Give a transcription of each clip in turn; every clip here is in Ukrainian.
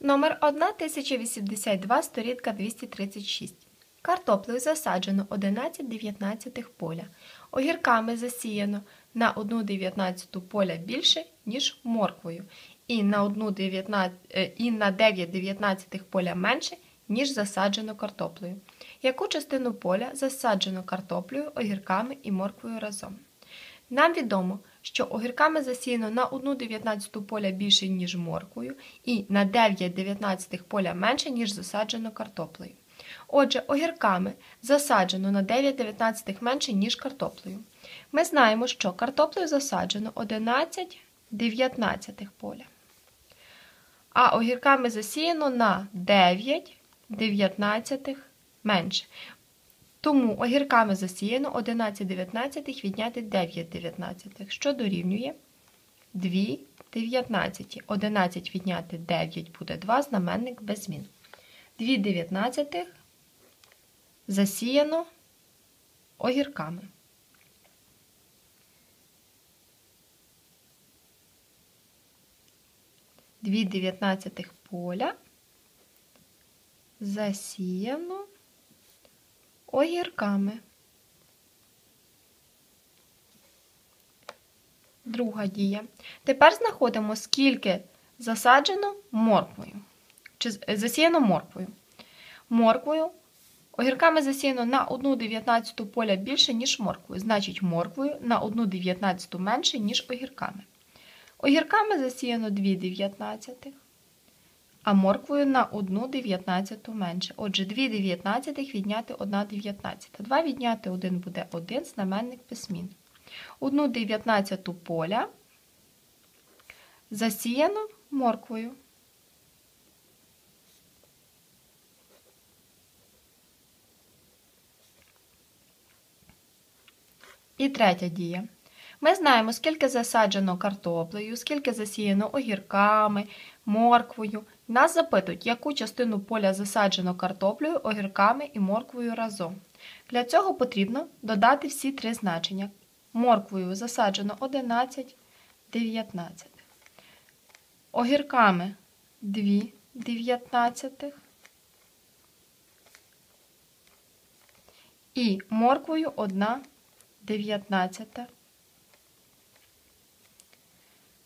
Номер 1082, сторінка 236. Картоплею засаджено 11 дев'ятнадцятих поля. Огірками засіяно на 1 дев'ятнадцяту поля більше, ніж морквою. І на, 1 дев'ятна- е, і на 9 поля менше, ніж засаджено картоплею. Яку частину поля засаджено картоплею, огірками і морквою разом? Нам відомо, що огірками засіяно на 1 дев'ятнадцяту поля більше, ніж морквою, і на 9 дев'ятнадцятих поля менше, ніж засаджено картоплею. Отже, огірками засаджено на 9 дев'ятнадцятих менше, ніж картоплею. Ми знаємо, що картоплею засаджено 11 дев'ятнадцятих поля. А огірками засіяно на 9 дев'ятнадцятих менше. Тому огірками засіяно 11 дев'ятнадцятих відняти 9 дев'ятнадцятих, що дорівнює 2 дев'ятнадцяті. 11 відняти 9 буде 2, знаменник без змін. 2 дев'ятнадцятих засіяно огірками. Дві дев'ятнадцятих поля засіяно огірками. Друга дія. Тепер знаходимо, скільки засаджено морквою. Чи засіяно морквою. Морквою огірками засіяно на 1 дев'ятнадцяту поля більше, ніж морквою. Значить, морквою на 1 дев'ятнадцяту менше, ніж огірками. Огірками засіяно 2 дев'ятнадцятих, а морквою на 1 дев'ятнадцяту менше. Отже, 2 дев'ятнадцятих відняти 1 дев'ятнадцята. 2 відняти 1 буде 1, знаменник змін. 1 дев'ятнадцяту поля засіяно морквою. І третя дія. Ми знаємо, скільки засаджено картоплею, скільки засіяно огірками, морквою. Нас запитують, яку частину поля засаджено картоплею, огірками і морквою разом. Для цього потрібно додати всі три значення. Морквою засаджено 11 дев'ятнадцятих. Огірками 2 дев'ятнадцятих. І морквою 1 дев'ятнадцята.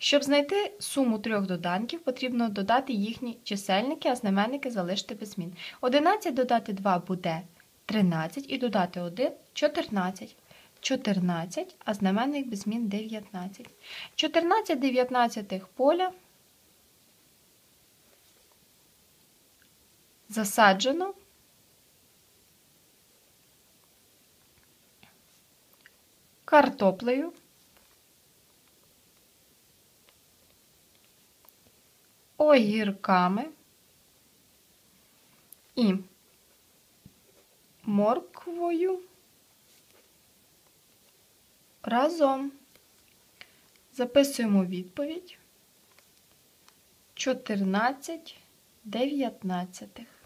Щоб знайти суму трьох доданків, потрібно додати їхні чисельники, а знаменники залишити без змін. 11 додати 2 буде 13 і додати 1 – 14. 14, а знаменник без змін 19. 14 дев'ятнадцятих поля засаджено картоплею, огірками і морквою разом. Записуємо відповідь 14 дев'ятнадцятих.